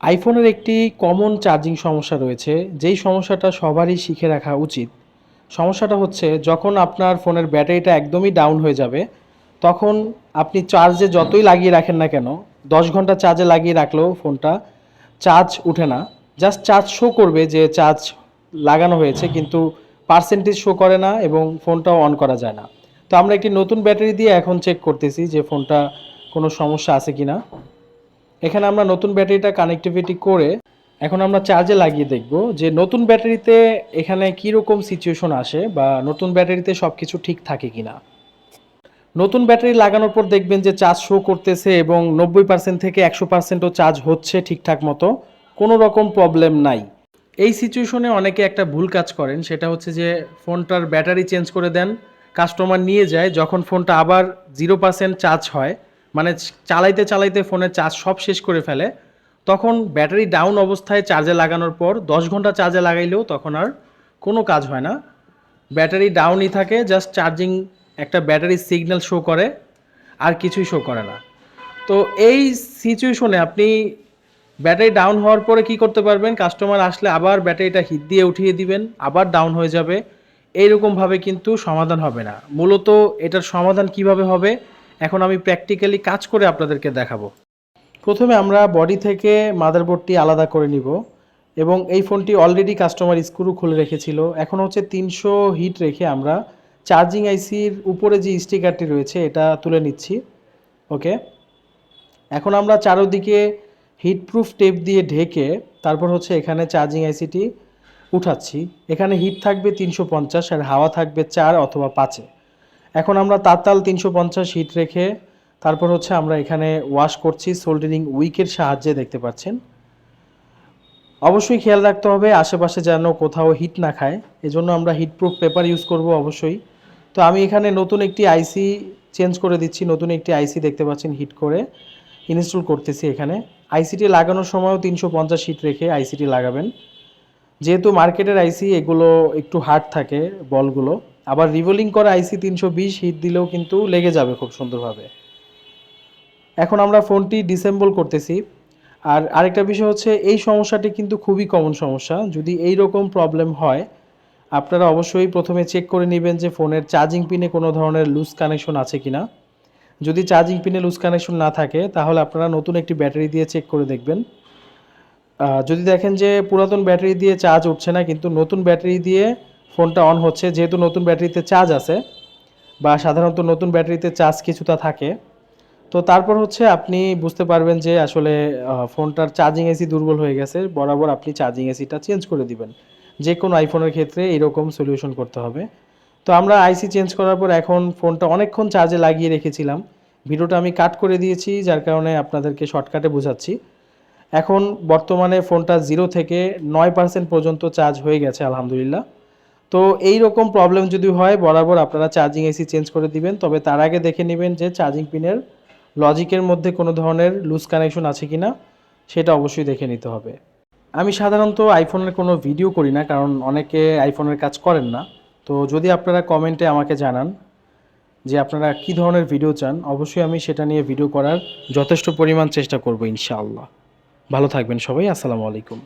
আইফোনের একটি common charging সমস্যা রয়েছে, যেই সমস্যাটা সবারই শিখে রাখা উচিত। সমস্যাটা হচ্ছে, যখন আপনার ফোনের ব্যাটারিটা একদমই ডাউন হয়ে যাবে, তখন আপনি চার্জে যতই লাগিয়ে রাখেন না কেন, দশ ঘণ্টা চার্জে লাগিয়ে রাখলেও ফোনটা চার্জ উঠে না। জাস্ট চার্জ শো করবে যে চার্জ লাগানো হয়েছে, কিন্তু পার্সেন্টেজ শো করে না এবং ফোনটাও অন করা যায় না। তো আমরা একটি নতুন ব্যাটারি দিয়ে এখন চেক করতেছি যে ফোনটা কোনো সমস্যা আছে কি না এখানে আমরা নতুন ব্যাটারিটা কানেক্টিভিটি করে এখন আমরা চার্জে লাগিয়ে দেখব যে নতুন ব্যাটারিতে এখানে কীরকম সিচুয়েশন আসে বা নতুন ব্যাটারিতে সব কিছু ঠিক থাকে কি না নতুন ব্যাটারি লাগানোর পর দেখবেন যে চার্জ শো করতেছে এবং নব্বই পার্সেন্ট থেকে একশো পার্সেন্টও চার্জ হচ্ছে ঠিকঠাক মতো, কোনো রকম প্রবলেম নাই। এই সিচুয়েশনে অনেকে একটা ভুল কাজ করেন, সেটা হচ্ছে যে ফোনটার ব্যাটারি চেঞ্জ করে দেন কাস্টমার নিয়ে যায়, যখন ফোনটা আবার জিরো পার্সেন্ট চার্জ হয় মানে চালাইতে চালাইতে ফোনের চার্জ সব শেষ করে ফেলে, তখন ব্যাটারি ডাউন অবস্থায় চার্জে লাগানোর পর দশ ঘণ্টা চার্জে লাগাইলেও তখন আর কোনো কাজ হয় না। ব্যাটারি ডাউনই থাকে, জাস্ট চার্জিং একটা ব্যাটারি সিগন্যাল শো করে, আর কিছুই শো করে না। তো এই সিচুয়েশনে আপনি ব্যাটারি ডাউন হওয়ার পরে কি করতে পারবেন? কাস্টমার আসলে আবার ব্যাটারিটা হিট দিয়ে উঠিয়ে দিবেন, আবার ডাউন হয়ে যাবে। এইরকমভাবে কিন্তু সমাধান হবে না। মূলত এটার সমাধান কীভাবে হবে? এখন আমি প্র্যাকটিক্যালি কাজ করে আপনাদেরকে দেখাবো। প্রথমে আমরা বডি থেকে মাদারবোর্ডটি আলাদা করে নিব এবং এই ফোনটি অলরেডি কাস্টমার স্ক্রু খুলে রেখেছিল। এখন হচ্ছে তিনশো হিট রেখে আমরা চার্জিং আইসির উপরে যে স্টিকারটি রয়েছে এটা তুলে নিচ্ছি। ওকে এখন আমরা চারোদিকে হিটপ্রুফ টেপ দিয়ে ঢেকে তারপর হচ্ছে এখানে চার্জিং আইসিটি উঠাচ্ছি। এখানে হিট থাকবে তিনশো পঞ্চাশ আর হাওয়া থাকবে চার অথবা পাঁচে। এখন আমরা তাতাল তিনশো পঞ্চাশ হিট রেখে তারপর হচ্ছে আমরা এখানে ওয়াশ করছি সোল্ডারিং উইকের সাহায্যে দেখতে পাচ্ছেন। অবশ্যই খেয়াল রাখতে হবে আশেপাশে যেন কোথাও হিট না খায়। এজন্য আমরা হিটপ্রুফ পেপার ইউজ করব অবশ্যই। তো আমি এখানে নতুন একটি আইসি চেঞ্জ করে দিচ্ছি, নতুন একটি আইসি দেখতে পাচ্ছেন হিট করে। ইনস্টল করতেছি এখানে। আইসিটি লাগানোর সময়ও তিনশো পঞ্চাশ হিট রেখে আইসিটি লাগাবেন। যেহেতু মার্কেটের আইসি এগুলো একটু হার্ড থাকে বলগুলো আবার রিভোলিং করা আইসি তিনশো বিশ হিট দিলেও কিন্তু লেগে যাবে খুব সুন্দরভাবে। এখন আমরা ফোনটি ডিসেম্বল করতেছি। আর আরেকটা বিষয় হচ্ছে, এই সমস্যাটি কিন্তু খুবই কমন সমস্যা। যদি এই রকম প্রবলেম হয়, আপনারা অবশ্যই প্রথমে চেক করে নেবেন যে ফোনের চার্জিং পিনে কোনো ধরনের লুজ কানেকশন আছে কি না যদি চার্জিং পিনে লুজ কানেকশন না থাকে, তাহলে আপনারা নতুন একটি ব্যাটারি দিয়ে চেক করে দেখবেন। যদি দেখেন যে পুরাতন ব্যাটারি দিয়ে চার্জ উঠছে না, কিন্তু নতুন ব্যাটারি দিয়ে ফোনটা অন হচ্ছে, যেহেতু নতুন ব্যাটারিতে চার্জ আছে বা সাধারণত নতুন ব্যাটারিতে চার্জ কিছুটা থাকে। তো তারপর হচ্ছে আপনি বুঝতে পারবেন যে আসলে ফোনটার চার্জিং এসি দুর্বল হয়ে গেছে, বরাবর আপনি চার্জিং এসিটা চেঞ্জ করে দিবেন। যে কোনো আইফোনের ক্ষেত্রে এরকম সলিউশন করতে হবে। তো আমরা আইসি চেঞ্জ করার পর এখন ফোনটা অনেকক্ষণ চার্জে লাগিয়ে রেখেছিলাম। ভিডিওটা আমি কাট করে দিয়েছি, যার কারণে আপনাদেরকে শর্টকাটে বোঝাচ্ছি। এখন বর্তমানে ফোনটা জিরো থেকে নয় পার্সেন্ট পর্যন্ত চার্জ হয়ে গেছে, আলহামদুলিল্লাহ। তো এই রকম প্রবলেম যদি হয়, বরাবর আপনারা চার্জিং এসি চেঞ্জ করে দিবেন। তবে তার আগে দেখে নেবেন যে চার্জিং পিনের লজিকের মধ্যে কোনো ধরনের লুজ কানেকশন আছে কিনা সেটা অবশ্যই দেখে নিতে হবে। আমি সাধারণত আইফোনের কোনো ভিডিও করি না, কারণ অনেকে আইফোনের কাজ করেন না। তো যদি আপনারা কমেন্টে আমাকে জানান যে আপনারা কী ধরনের ভিডিও চান, অবশ্যই আমি সেটা নিয়ে ভিডিও করার যথেষ্ট পরিমাণ চেষ্টা করব ইনশাআল্লাহ। ভালো থাকবেন সবাই, আসসালামু আলাইকুম।